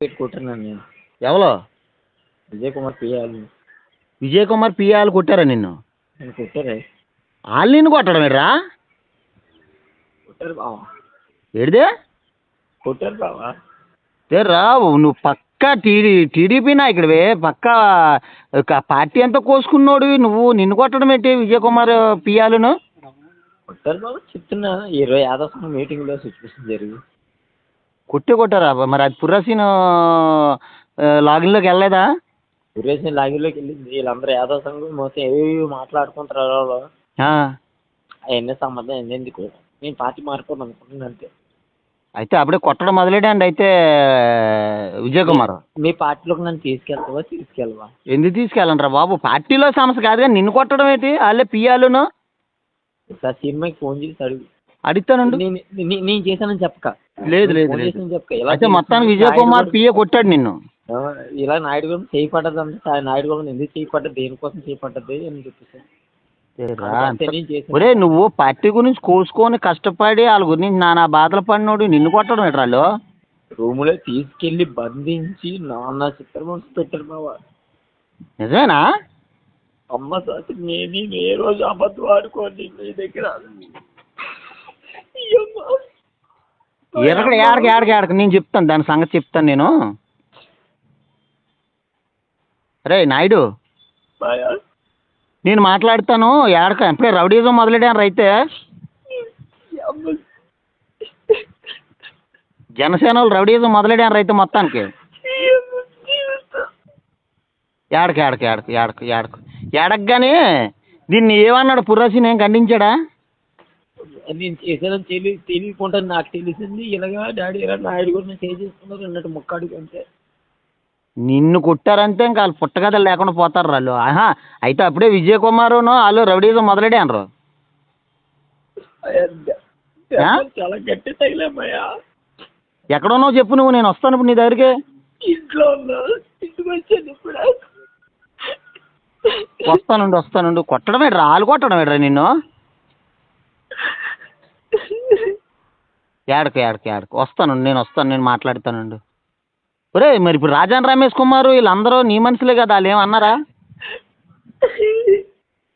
పెట్టి కొట్టాను నేను. ఎవరో? విజయ్ కుమార్ పియాలి విజయ్ కుమార్ పిఆలు కొట్టారా నిన్ను? నేను కొట్టారే వాళ్ళు నిన్ను కొట్టడం ఏంట్రా కొట్టారు బావా. ఏడిదే? కొట్టారు బావా. రా నువ్వు పక్కా టీడీ టీడీపీ నాయకుడివే పక్కా పార్టీ అంతా కోసుకున్నోడివి నువ్వు నిన్ను కొట్టడం ఏంటి విజయ్ కుమార్ పియాలును కొట్టారు బావా చెప్తున్నా. ఇరవై యాదవ్ మీటింగ్లో సిచ్యువేషన్ జరిగి కొట్టే కొట్టారా? మరి అది పుర్రసీన్ లాగిన్లోకి వెళ్ళలేదా? సురేష్ లాగిలోకి వెళ్ళింది. వీళ్ళందరూ యాదవ్ సంఘం మొత్తం ఏవి మాట్లాడుకుంటారు వాళ్ళు? అవన్నీ సంబంధం ఎందుకు? నేను పార్టీ మారిపోను అనుకుంటున్నాను అంతే. అయితే అప్పుడే కొట్టడం మొదలెట్టండి. అయితే విజయ్ కుమార్ మీ పార్టీలోకి నన్ను తీసుకెళ్తావా? తీసుకెళ్ళవా? ఎందుకు తీసుకెళ్ళండి బాబు? పార్టీలో సమస్య కాదు కానీ నిన్ను కొట్టడం ఏంటి? వాళ్ళే పియాలును సార్ సినిమాకి ఫోన్ చేసి అడుగు. అడుగుతానండి. నేను నేను చేశానని చెప్పక. లేదు లేదు అయితే మొత్తానికి విజయ్ కుమార్ పిఏ కొట్టాడు నిన్ను. ఇలా నాయుడు గారు చేయి పడ్డది అంటే నాయుడు గారు ఎందుకు చేయి పడ్డది దేనికోసం చేయి పడ్డది అని చెప్పేసి. ఒరే నువ్వు పార్టీ గురించి కోసుకొని కష్టపడి వాళ్ళ గురించి నానా బాధలు పడినోడు నిన్ను కొట్టడం వాళ్ళు? రూములో తీసుకెళ్ళి బంధించి నాన్న చిత్రహింస పెట్టారు బావ నిజమేనా? అమ్మ సార్ నేను ఏ రోజు అబద్ధం ఆడుకోండి మీ దగ్గర? ఎక్కడ ఏడకి ఏడకి ఏడకి నేను చెప్తాను దాని సంగతి చెప్తాను నేను. రే నాయుడు. నేను మాట్లాడతాను ఏడక ఎప్పుడే రౌడీజం మొదలెడాను అయితే. జనసేన వాళ్ళు రౌడీజం మొదలెడాను అయితే మొత్తానికి. జీవితం. ఏడకి ఏడకి ఏడకి ఏడకి ఏడకు ఏడకగానే దీన్ని ఏమన్నాడు పుర్రసి నేను ఖండించాడా నేను చేశానని తెలియ తెలియకుండా నాకు తెలిసింది. ఇలాగా డాడీ ఇలా నాయుడు కూడా నేను చేసేసుకున్నారు అన్నట్టు ముక్కాడికి అంతే. నిన్ను కొట్టారంటే ఇంకా వాళ్ళు పుట్టగదలు లేకుండా పోతారు వాళ్ళు. ఆహా అయితే అప్పుడే విజయ్ కుమారును వాళ్ళు రౌడీజం మొదలెడారు అయ్యా, ఆ? చాలా గట్టి తగిలేమయ్యా. ఎక్కడున్నావు చెప్పు నువ్వు నేను వస్తాను ఇప్పుడు నీ దగ్గరికి. ఇంట్లో వస్తానుండి వస్తానుండి. కొట్టడం ఏంట్రా వాళ్ళు కొట్టడం ఏంట్రా నిన్ను. ఏడకు ఏడకు ఏడకు. వస్తాను నేను వస్తాను నేను మాట్లాడతానండి. ఒరే మరి ఇప్పుడు రాజాన్ రమేష్ కుమార్ వీళ్ళందరూ నీ మనుషులే కదా వాళ్ళు ఏమన్నారా?